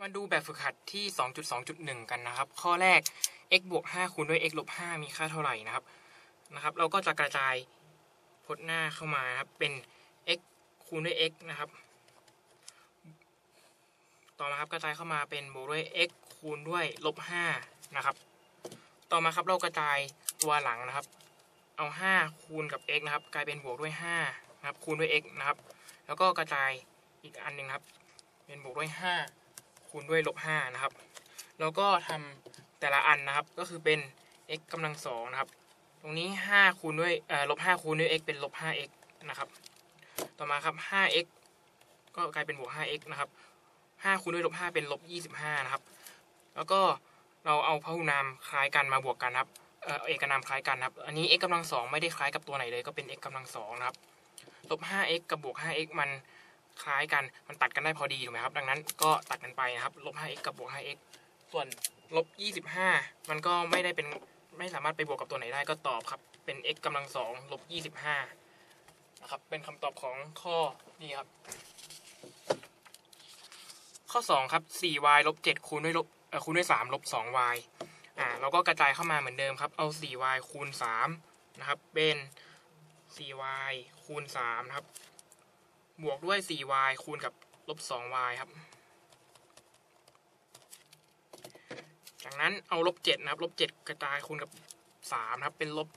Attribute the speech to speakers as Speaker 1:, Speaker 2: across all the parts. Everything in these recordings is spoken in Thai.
Speaker 1: มาดูแบบฝึกหัดที่ 2.2.1 กันนะครับ ข้อแรก x บวก 5 คูณด้วย x ลบ 5 มีค่าเท่าไหร่นะครับ นะครับ เราก็จะกระจายพจน์หน้าเข้ามาครับ เป็น x คูณด้วย x นะครับ ต่อมาครับกระจายเข้ามาเป็นบวกด้วย x คูณด้วยลบ 5 นะครับ ต่อมาครับเรากระจายตัวหลังนะครับ เอา 5 คูณกับ x นะครับ กลายเป็นบวกด้วย 5 นะครับ คูณด้วย x นะครับ แล้วก็กระจายอีกอันหนึ่งครับ เป็นบวกด้วย 5 คูณด้วยลบ5นะครับ แล้วก็ทำแต่ละอันนะครับ ก็คือเป็น x กำลังสองนะครับ ตรงนี้ 5 คูณด้วยเออลบ5คูณด้วย x เป็นลบ 5x นะครับ ต่อมาครับ 5x ก็กลายเป็นบวก 5x นะครับ 5คูณด้วยลบ5เป็นลบ 25 นะครับ แล้วก็เราเอาพหุนามคล้ายกันมาบวกกันครับเออเอกนามคล้ายกันครับ อันนี้ x กำลังสองไม่ได้คล้ายกับตัวไหนเลย ก็เป็น x กำลังสองนะครับ ลบ 5x กับบวก 5x มัน คล้ายกันมันตัดกันได้พอดีถูกไหมครับ ดังนั้นก็ตัดกันไปนะครับลบ 5x กับบวก 5x ส่วนลบ 25 มันก็ไม่ได้เป็นไม่สามารถไปบวกกับตัวไหนได้ก็ตอบครับ เป็น x กำลังสองลบ 25 นะครับ เป็นคำตอบของข้อนี้ครับ ข้อ 2 ครับ 4y ลบ 7 คูณด้วยลบคูณด้วย 3 ลบ 2y อ่าเราก็กระจายเข้ามาเหมือนเดิมครับ เอา 4y คูณ 3 นะครับ เป็น 4y คูณ 3 นะครับ บวกด้วย 4y คูณกับลบ 2y ครับ จากนั้นเอาลบ7นะครับลบ7กระจายคูณกับ3นะครับ เป็นลบ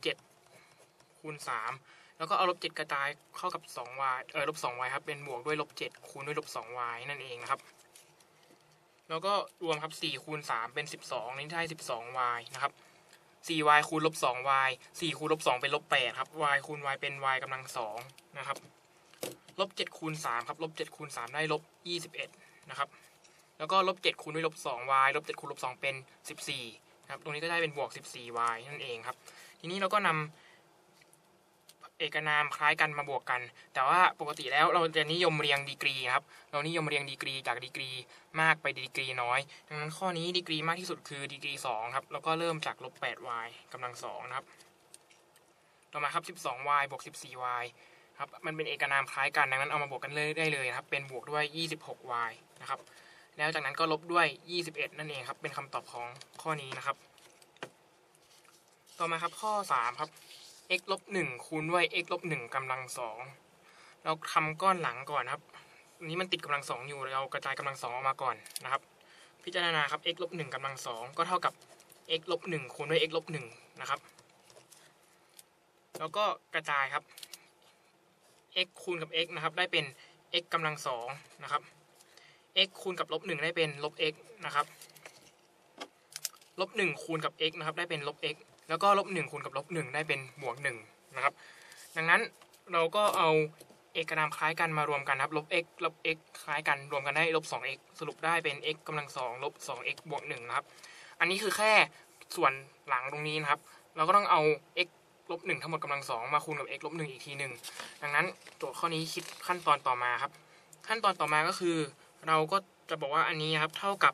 Speaker 1: 7คูณ 3 แล้วก็เอาลบ7กระจายเข้ากับ 2y เออลบ 2y ครับ เป็นบวกด้วยลบ7คูณด้วยลบ 2y นั่นเองนะครับ แล้วก็รวมครับ4คูณ3เป็น 12 นี่ได้ 12y นะครับ 4y คูณลบ 2y 4คูณลบ 2 เป็นลบ8ครับ y คูณ y เป็น y กำลัง2นะครับ ลบ7คูณ3ครับลบ7คูณ3ได้ลบ21นะครับ แล้วก็ลบ7คูณด้วยลบ 2y ลบ7คูณลบ2เป็น14นะครับ ตรงนี้ก็ได้เป็นบวก 14y นั่นเองครับ ทีนี้เราก็นำเอกนามคล้ายกันมาบวกกัน แต่ว่าปกติแล้วเราจะนิยมเรียงดีกรีครับ เรานิยมเรียงดีกรีจากดีกรีมากไปดีกรีน้อย ดังนั้นข้อนี้ดีกรีมากที่สุดคือดีกรี2ครับ แล้วก็เริ่มจากลบ 8y กำลัง2นะครับ ต่อมาครับ 12y บวก 14y ครับมันเป็นเอกนามคล้ายกันดังนั้นเอามาบวกกันเลยได้เลยนะครับ เป็นบวกด้วย 26y นะครับ แล้วจากนั้นก็ลบด้วย 21 นั่นเองครับ เป็นคำตอบของข้อนี้นะครับ ต่อมาครับข้อ 3 ครับ x ลบ1คูณด้วย x ลบ1กำลัง2เราทำก้อนหลังก่อนครับนี้มันติดกำลัง2อยู่เรากระจายกำลัง2ออกมาก่อนนะครับ พิจารณาครับ x ลบ1กำลัง2ก็เท่ากับ x ลบ1คูณด้วย x ลบ1นะครับ แล้วก็กระจายครับ x คูณกับ x นะครับได้เป็น x กำลัง2นะครับ x คูณกับลบ1ได้เป็นลบ x นะครับลบ1คูณกับ x นะครับได้เป็นลบ x แล้วก็ลบ1คูณกับลบ1ได้เป็นบวก1นะครับ ดังนั้นเราก็เอาเอกนามคล้ายกันมารวมกันครับลบ x ลบ x คล้ายกันรวมกันได้ลบ 2x สรุปได้เป็น x กำลัง2ลบ 2x บวก1นะครับ อันนี้คือแค่ส่วนหลังตรงนี้นะครับ เราก็ต้องเอา x ลบ1ทั้งหมดกำลัง2มาคูณกับ x ลบ1อีกทีหนึ่งดังนั้นโจทย์ข้อนี้คิดขั้นตอนต่อมาครับ ขั้นตอนต่อมาก็คือ เราก็จะบอกว่าอันนี้ครับ เท่ากับ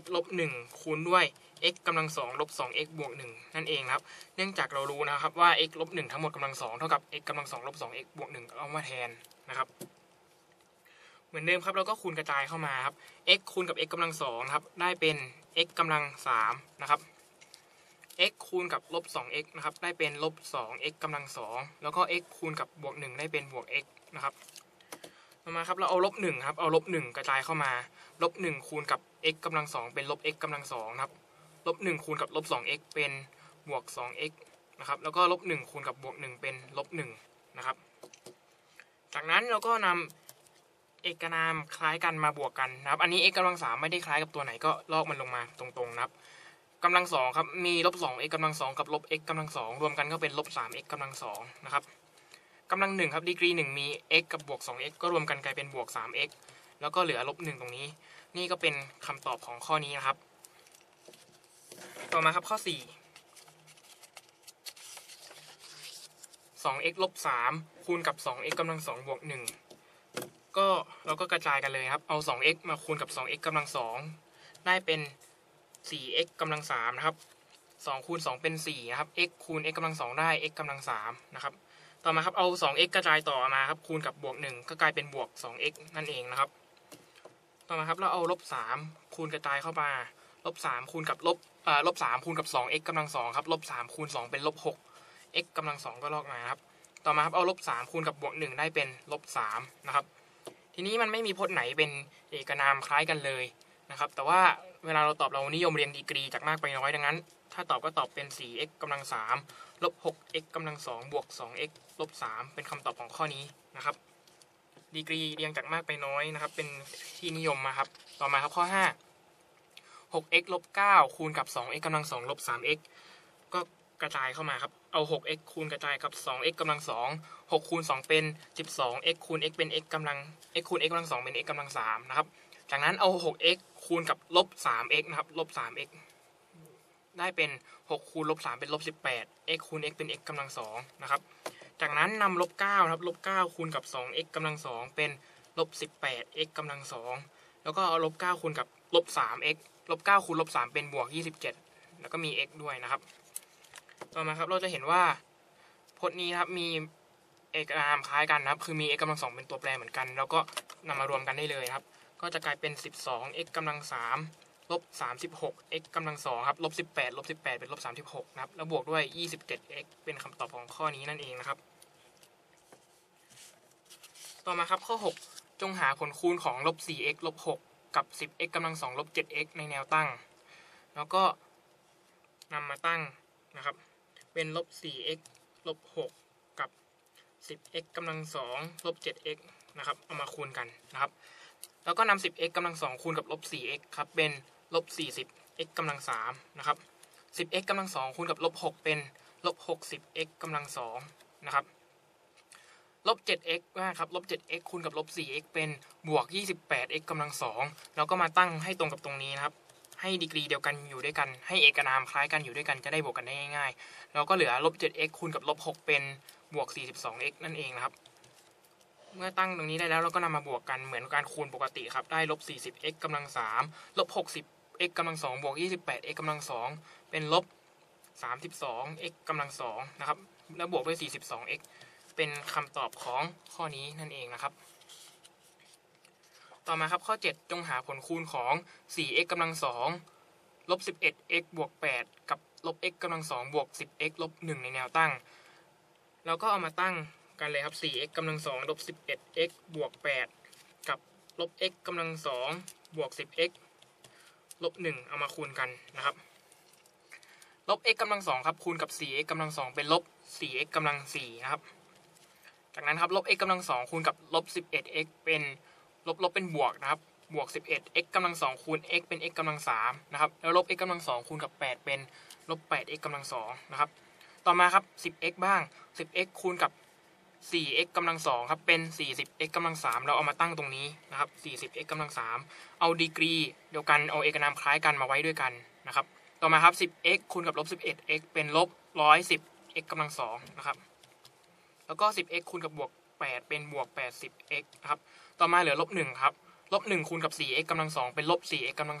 Speaker 1: x ลบ1คูณด้วย x กำลัง2ลบ 2x บวก1นั่นเองครับ เนื่องจากเรารู้นะครับว่า x ลบ1ทั้งหมดกำลัง2เท่ากับ x กำลัง2ลบ 2x บวก1เอามาแทนนะครับ เหมือนเดิมครับเราก็คูณกระจายเข้ามาครับ x คูณกับ x กำลัง2ครับได้เป็น x กำลัง3นะครับ x คูณกับลบ 2x นะครับ ได้เป็นลบ 2x กำลัง 2 แล้วก็ x คูณกับบวก 1 ได้เป็นบวก x นะครับต่อมาครับ เราเอาลบ1ครับ เอาลบ 1 กระจายเข้ามา ลบ 1 คูณกับ x กำลัง 2 เป็นลบ x กำลัง2ครับ ลบ 1 คูณกับลบ 2x เป็นบวก 2x นะครับ แล้วก็ลบ 1 คูณกับบวก 1 เป็นลบ 1 นะครับ จากนั้นเราก็นำเอกนามคล้ายกันมาบวกกันนะครับ อันนี้ x กำลัง3ไม่ได้คล้ายกับตัวไหนก็ลอกมันลงมาตรงๆนะครับ กำลังสองครับ มีลบ 2x กำลังสองกับลบ x กำลังสองรวมกันก็เป็นลบ 3x กำลังสองนะครับกำลังหนึ่งครับดีกรีหนึ่งมี x กับบวก 2x ก็รวมกันกลายเป็นบวก 3x แล้วก็เหลือลบหนึ่งตรงนี้ นี่ก็เป็นคำตอบของข้อนี้นะครับ ต่อมาครับข้อ4 2x ลบ3คูณกับ 2x กำลัง2บวก1ก็เราก็กระจายกันเลยครับ เอา 2x มาคูณกับ 2x กำลัง2ได้เป็น 4x กำลัง3นะครับ2คูณ2เป็น4นะครับ x คูณ x กำลัง2ได้ x กำลัง3นะครับ ต่อมาครับเอา 2x กระจายต่อมาครับคูณกับบวก 1 ก็กลายเป็นบวก 2x นั่นเองนะครับ ต่อมาครับเราเอาลบสามคูณกระจายเข้ามาลบสามคูณกับลบเอ่อลบสามคูณกับสอง x กำลังสองครับลบสามคูณสองเป็นลบหก x กำลังสองก็ลอกมาครับ ต่อมาครับเอาลบสามคูณกับบวกหนึ่งได้เป็นลบสามนะครับ ทีนี้มันไม่มีพจน์ไหนเป็นเอกนามคล้ายกันเลยนะครับ แต่ว่า เวลาเราตอบเรานิยมเรียงดีกรีจากมากไปน้อยดังนั้น ถ้าตอบก็ตอบเป็น 4x กำลัง3ลบ 6x กำลัง2บวก 2x ลบ 3 เป็นคำตอบของข้อนี้นะครับ ดีกรีเรียงจากมากไปน้อยนะครับ เป็นที่นิยมมาครับ ต่อมาครับข้อ 5 6x ลบ9คูณกับ 2x กำลัง2ลบ 3x ก็กระจายเข้ามาครับ เอา 6x คูณกระจายกับ 2x กำลัง 2 6 คูณ 2 เป็น 12x คูณ x เป็น x กำลัง x คูณ x กำลัง 2 เป็น x กำลัง 3 นะครับ จากนั้นเอา 6x คูณกับลบ 3x นะครับ ลบ 3x ได้เป็น 6 คูณลบ 3 เป็นลบ 18 x คูณ x เป็น x กำลัง2นะครับ จากนั้นนำลบ9นะครับ ลบ 9 คูณกับ 2x กำลัง2เป็นลบ 18x กำลัง2แล้วก็เอาลบ 9 คูณกับลบ 3x ลบ 9 คูณลบ 3 เป็นบวก 27 แล้วก็มี x ด้วยนะครับ ต่อมาครับ เราจะเห็นว่าพจน์นี้นะครับมีเอกนามคล้ายกันนะครับ คือมี x กำลังสองเป็นตัวแปรเหมือนกัน แล้วก็นำมารวมกันได้เลยครับ ก็จะกลายเป็น 12 x กำลัง3ลบ36 x กำลัง2ครับลบ18ลบ18 เป็นลบ36นะครับแล้วบวกด้วย 27 x เป็นคำตอบของข้อนี้นั่นเองนะครับ ต่อมาครับข้อ 6 จงหาผลคูณของลบ 4x ลบ6กับ 10x กำลัง2ลบ 7x ในแนวตั้ง แล้วก็นำมาตั้งนะครับ เป็นลบ 4x ลบ 6 กับ 10x กำลัง2ลบ 7x นะครับ เอามาคูณกันนะครับ แล้วก็นำ 10x กำลัง2คูณกับลบ 4x ครับ เป็นลบ 40x กำลัง3นะครับ 10x กำลัง2คูณกับลบ 6 เป็นลบ 60x กำลัง2นะครับ ลบ 7x นะครับ ลบ 7x คูณกับลบ 4x เป็นบวก 28x กำลัง2แล้วก็มาตั้งให้ตรงกับตรงนี้นะครับ ให้ดีกรีเดียวกันอยู่ด้วยกัน ให้เอกนามคล้ายกันอยู่ด้วยกัน จะได้บวกกันได้ง่ายๆ แล้วก็เหลือลบ 7x คูณกับลบ 6 เป็นบวก 42x นั่นเองนะครับ เมื่อตั้งตรงนี้ได้แล้วเราก็นำมาบวกกันเหมือนการคูณปกติครับ ได้ลบ 40x กำลัง3ลบ 60x กำลัง2บวก 28x กำลัง2เป็นลบ 32x กำลัง2นะครับ แล้วบวกด้วย 42x เป็นคำตอบของข้อนี้นั่นเองนะครับ ต่อมาครับข้อ 7 จงหาผลคูณของ 4x กำลัง2ลบ 11x บวก 8 กับลบ x กำลัง2บวก 10x ลบ 1 ในแนวตั้ง แล้วก็เอามาตั้ง กันเลยครับ 4x กำลัง2ลบ 11x บวก 8 กับลบ x กำลัง2บวก 10x ลบ 1 เอามาคูณกันนะครับ ลบ x กำลัง2ครับ คูณกับ 4x กำลัง2เป็นลบ 4x กำลัง4นะครับ จากนั้นครับลบ x กำลัง2คูณกับลบ 11x เป็นลบลบเป็นบวกนะครับ บวก 11 x กำลัง2คูณ x เป็น x กำลัง3นะครับ แล้วลบ x กำลัง2คูณกับ 8 เป็นลบ 8x กำลัง2นะครับ ต่อมาครับ 10x บ้าง 10x คูณกับ 4x กำลัง2ครับเป็น 40x กำลัง3เราเอามาตั้งตรงนี้นะครับ 40x กำลัง3เอาดีกรีเดียวกันเอาเอกนามคล้ายกันมาไว้ด้วยกันนะครับต่อมาครับ 10x คูณกับลบ 11x เป็นลบ 110x กำลัง2นะครับแล้วก็ 10x คูณกับบวก 8 เป็นบวก 80x นะครับต่อมาเหลือลบ1ครับลบ1คูณกับ 4x กำลัง2เป็นลบ 4x กำลัง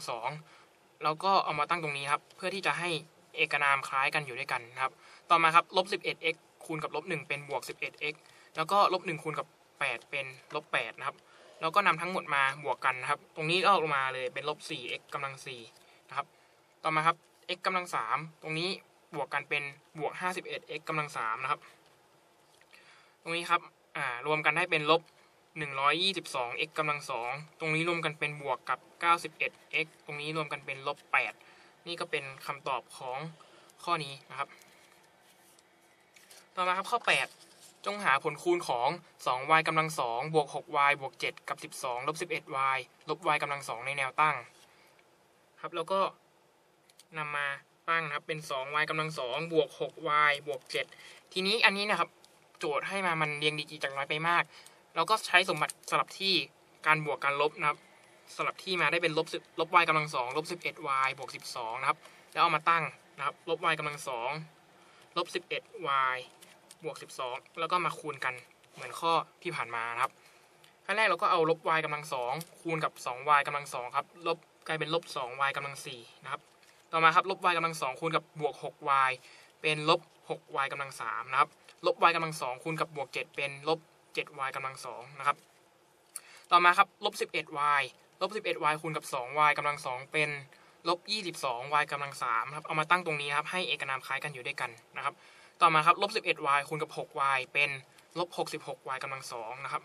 Speaker 1: 2แล้วก็เอามาตั้งตรงนี้ครับเพื่อที่จะให้เอกนามคล้ายกันอยู่ด้วยกันนะครับต่อมาครับลบ 11x คูณกับลบ1เป็นบวก 11x แล้วก็ลบ1คูณกับ 8 เป็นลบ8นะครับ แล้วก็นำทั้งหมดมาบวกกันนะครับ ตรงนี้ก็ออกมาเลยเป็นลบ 4x กำลัง4นะครับ ต่อมาครับ x กำลัง3ตรงนี้บวกกันเป็นบวก 51x กำลัง3นะครับ ตรงนี้ครับอ่ารวมกันได้เป็นลบ 122x กำลัง2ตรงนี้รวมกันเป็นบวกกับ 91x ตรงนี้รวมกันเป็นลบ8นี่ก็เป็นคำตอบของข้อนี้นะครับ ต่อมาครับข้อ 8 จงหาผลคูณของ 2y กำลัง2บวก 6y บวก 7 กับ 12 ลบ 11y ลบ y กำลัง 2 ในแนวตั้ง ครับแล้วก็นำมาตั้งนะครับเป็น 2y กำลัง2บวก 6y บวก 7 ทีนี้อันนี้นะครับ โจทย์ให้มามันเรียงดีกรีจากน้อยไปมาก เราก็ใช้สมบัติสลับที่การบวกการลบนะครับสลับที่มาได้เป็นลบ10ลบ y กำลัง2ลบ 11y บวก12นะครับ แล้วเอามาตั้งนะครับ ลบ y กำลัง2ลบ 11y บวก 12 แล้วก็มาคูณกันเหมือนข้อที่ผ่านมานะครับขั้นแรกเราก็เอาลบ y กำลัง2คูณกับ 2y กำลัง2ครับลบกลายเป็นลบ 2y กำลัง4นะครับต่อมาครับลบ y กำลัง2คูณกับบวก 6y เป็นลบ 6y กำลัง3นะครับลบ y กำลัง2คูณกับบวก 7 เป็นลบ 7y กำลัง2นะครับต่อมาครับลบ 11y ลบ 11y คูณกับ 2y กำลัง2เป็นลบ 22y กำลัง3ครับเอามาตั้งตรงนี้ครับให้เอกนามคล้ายกันอยู่ด้วยกันนะครับ ต่อมาครับลบ 11y คูณกับ 6y เป็นลบ 66y กำลัง2นะครับ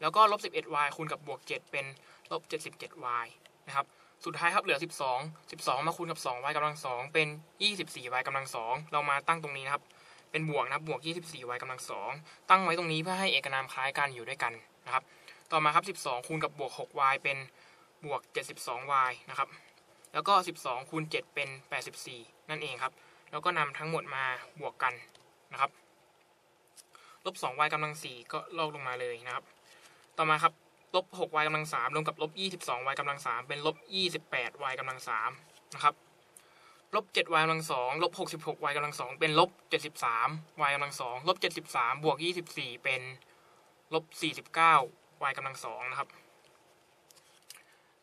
Speaker 1: แล้วก็ลบ 11y คูณกับบวก 7 เป็นลบ 77y นะครับ สุดท้ายครับเหลือ 12 12 มาคูณกับ 2y กำลัง2เป็น 24y กำลัง2เรามาตั้งตรงนี้นะครับ เป็นบวกนะบบวก 24y กำลัง2ตั้งไว้ตรงนี้เพื่อให้เอกนามคล้ายกันอยู่ด้วยกันนะครับ ต่อมาครับ 12 คูณกับบวก 6y เป็นบวก 72y นะครับ แล้วก็ 12 คูณ 7 เป็น 84 นั่นเองครับ แล้วก็นำทั้งหมดมาบวกกันนะครับลบ 2y กำลัง 4 ก็ลอกลงมาเลยนะครับ ต่อมาครับลบ 6y กำลัง 3 รวมกับลบ 22y กำลัง 3 เป็นลบ 28y กำลัง 3 นะครับ ลบ 7y กำลัง 2 ลบ 66y กำลัง 2 เป็นลบ 73y กำลัง 2 ลบ 73 บวก 24 เป็นลบ 49y กำลัง 2 นะครับ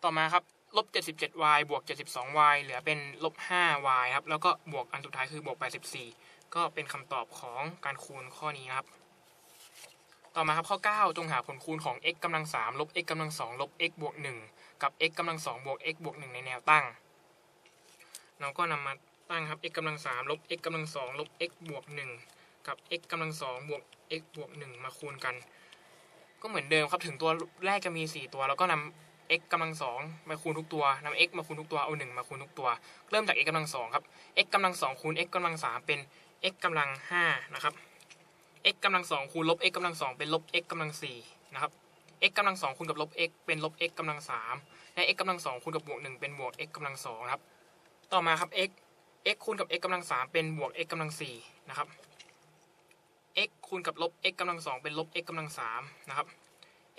Speaker 1: ต่อมาครับ ลบ 77y บวก 72y เหลือเป็นลบ 5y ครับ แล้วก็บวกอันสุดท้ายคือบวก84ก็เป็นคำตอบของการคูณข้อนี้นะครับ ต่อมาครับข้อ 9 จงหาผลคูณของ x กำลัง3ลบ x กำลัง2ลบ x บวก1กับ x กำลัง2บวก x บวก1ในแนวตั้ง เราก็นำมาตั้งครับ x กำลัง3ลบ x กำลัง2ลบ x บวก1กับ x กำลัง2บวก x บวก1มาคูณกัน ก็เหมือนเดิมครับถึงตัวแรกจะมี 4 ตัว แล้วก็นำ x กำลัง2มาคูณทุกตัวนำ x มาคูณทุกตัวเอา 1 มาคูณทุกตัว เริ่มจาก x กำลัง2ครับ x กำลัง2คูณ x กำลัง3เป็น x กำลัง5นะครับ x กำลัง2คูณลบ x กำลัง2เป็นลบ x กำลัง4นะครับ x กำลัง2คูณกับลบ x เป็นลบ x กำลัง3และ x กำลัง2คูณกับบวก1เป็นบวก x กำลัง2นะครับ ต่อมาครับ x x คูณกับ x กำลัง3เป็นบวก x กำลัง4นะครับ x คูณกับลบ x กำลัง2เป็นลบ x กำลัง3นะครับ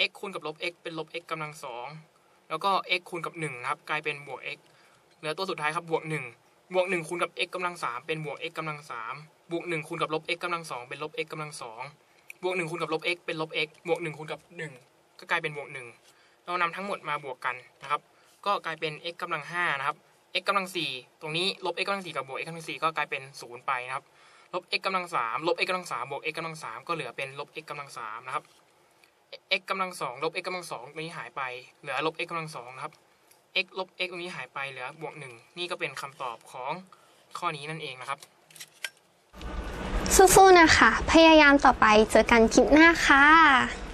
Speaker 1: x คูณกับลบ x เป็นลบ x กำลัง2 แล้วก็ x คูณกับ1นะครับกลายเป็นบวก x เหลือตัวสุดท้ายครับบวก1บวก1คูณกับ x กำลัง3เป็นบวก x กำลัง3บวก1คูณกับลบ x กำลัง2เป็นลบ x กำลัง2บวก1คูณกับลบ x เป็นลบ x บวก1คูณกับ 1 ก็กลายเป็นบวก1เรานำทั้งหมดมาบวกกันนะครับ ก็กลายเป็น x กำลัง5นะครับ x กำลัง4ตรงนี้ลบ x กำลัง4กับบวก x กำลัง4ก็กลายเป็น 0 ไปนะครับลบ x กำลัง3ลบ x กำลัง3บวก x กำลัง3ก็เหลือเป็นลบ x กำลัง3นะครับ x กำลังสองลบ x กำลังสองตรงนี้หายไป เหลือลบ x กำลังสองนะครับ x ลบ x ตรงนี้หายไปเหลือบวกหนี่ก็เป็นคำตอบของข้อนี้นั่นเองนะครับ
Speaker 2: สู้ๆนะคะ พยายามต่อไปเจอกันคลิปหน้าค่ะ